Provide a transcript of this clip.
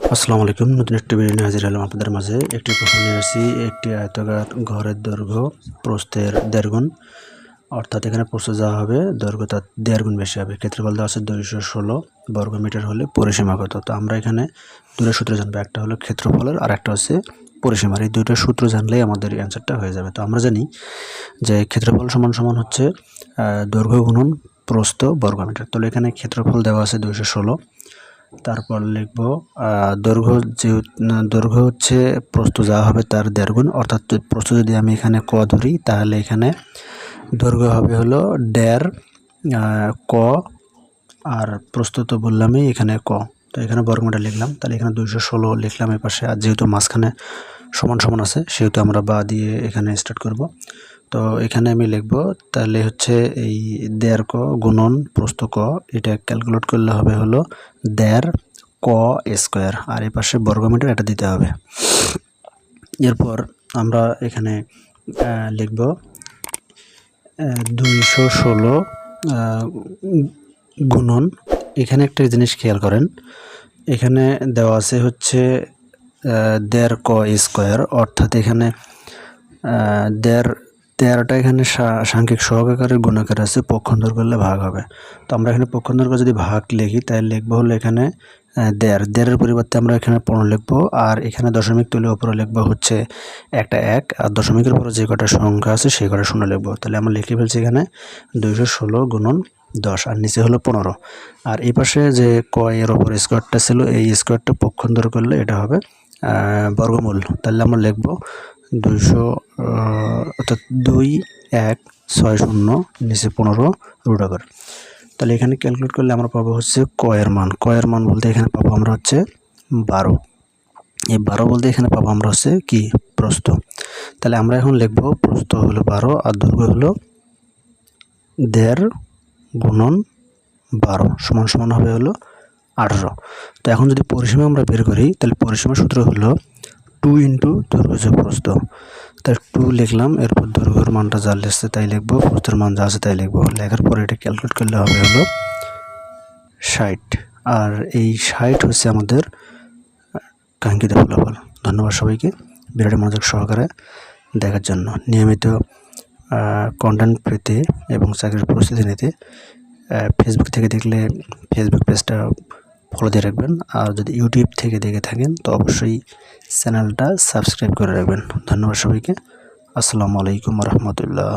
আসসালামু আলাইকুম, নতুন একটি ভিডিও হাজির হলাম আপনাদের মাঝে। একটি প্রশ্ন নিয়ে আসছি, একটি আয়তকার ঘরের দৈর্ঘ্য প্রস্থের দেড় গুণ, অর্থাৎ এখানে প্রস্থ যাওয়া হবে, দৈর্ঘ্য তার দেড় গুণ বেশি হবে। ক্ষেত্রফল দেওয়া আছে দুইশো ষোলো বর্গ মিটার হলে পরিসীমা কত? তো আমরা এখানে দুটো সূত্র জানব, একটা হলো ক্ষেত্রফলের আর একটা হচ্ছে পরিসীমার। এই দুটো সূত্র জানলেই আমাদের অ্যান্সারটা হয়ে যাবে। তো আমরা জানি যে ক্ষেত্রফল সমান সমান হচ্ছে দৈর্ঘ্য গুণন প্রস্থ বর্গ মিটার তাহলে এখানে ক্ষেত্রফল দেওয়া আছে দুইশো ষোলো তারপর লিখব দৈর্ঘ্য যে দৈর্ঘ্য হচ্ছে প্রস্থ যা হবে তার দেড় গুণ, অর্থাৎ প্রস্থ যদি আমি এখানে ক ধরি, তাহলে এখানে দৈর্ঘ্য হবে হলো দেড় ক, আর প্রস্তুত বললামই এখানে ক। তো এখানে বর্গমূলটা লিখলাম, তাহলে এখানে দুইশো ষোলো লিখলাম এই পাশে আর যেহেতু মাঝখানে সমান সমান আছে, সেহেতু আমরা বা দিয়ে এখানে স্টার্ট করব। তো এখানে আমি লিখব, তাহলে হচ্ছে এই দেড় ক গুণন প্রস্থ ক, এটা ক্যালকুলেট করলে হবে হলো দেড় ক স্কোয়ার আর এই পাশে বর্গমিটার এটা দিতে হবে। এরপর আমরা এখানে লিখব দুইশো ষোলো গুণন। এখানে একটা জিনিস খেয়াল করেন, এখানে দেওয়া আছে হচ্ছে দেড় ক স্কোয়ার অর্থাৎ এখানে দেড় তেরোটা এখানে সাংখ্যিক সহকারের গুণাকার আছে, পক্ষান্তর করলে ভাগ হবে। তো আমরা এখানে পক্ষান্তর করে যদি ভাগ লিখি তাই লিখব হলো এখানে দেড়। দেড়ের পরিবর্তে আমরা এখানে পনেরো লিখব, আর এখানে দশমিক তুলে উপরে লিখব হচ্ছে একটা এক, আর দশমিকের পরে যে কটা সংখ্যা আছে, সেই কটা শূন্য লিখব। তাহলে আমরা লিখে ফেলছি এখানে দুইশো ষোলো গুণন দশ, আর নিচে হলো পনেরো। আর এই পাশে যে ক এর ওপর স্কোয়ারটা ছিল, এই স্কোয়ারটা পক্ষান্তর করলে এটা হবে বর্গমূল। তাহলে আমরা লিখব দুইশো অর্থাৎ দুই, এক, ছয়, শূন্য, নিচে পনেরো রুট ওভার তাহলে এখানে ক্যালকুলেট করলে আমরা পাবো হচ্ছে কয়ের মান। কয়ের মান বলতে এখানে পাবো আমরা হচ্ছে বারো। এই বারো বলতে এখানে পাবো আমরা হচ্ছে কি? প্রস্থ। তাহলে আমরা এখন লিখব প্রস্থ হলো বারো আর দৈর্ঘ্য হলো দেড় গুণন বারো সমান সমান হবে হলো আঠেরো। তো এখন যদি পরিসীমা আমরা বের করি, তাহলে পরিসীমার সূত্র হলো টু ইন্টু দৈর্ঘ্য যোগ প্রস্থ। তাই টু লিখলাম, এরপর দৈর্ঘ্যের মানটা যা লিখছে তাই লিখব প্রস্থের মান যা আছে তাই লিখব। লেখার পরে এটা ক্যালকুলেট করলে হবে হলো ষাট। আর এই ষাট হচ্ছে আমাদের কাঙ্ক্ষিত ফলাফল। ধন্যবাদ সবাইকে, ভিডিওটি মনোযোগ সহকারে দেখার জন্য। নিয়মিত কন্টেন্ট পেতে এবং চাকরির প্রস্তুতি নিতে ফেসবুক থেকে দেখলে ফেসবুক পেজটা ফলো দিয়ে রাখবেন। আর যদি ইউটিউব থেকে দেখে থাকেন, তো অবশ্যই চ্যানেলটা সাবস্ক্রাইব করে রাখবেন। ধন্যবাদ সবাইকে। আসসালামু আলাইকুম রহমতুল্লাহ।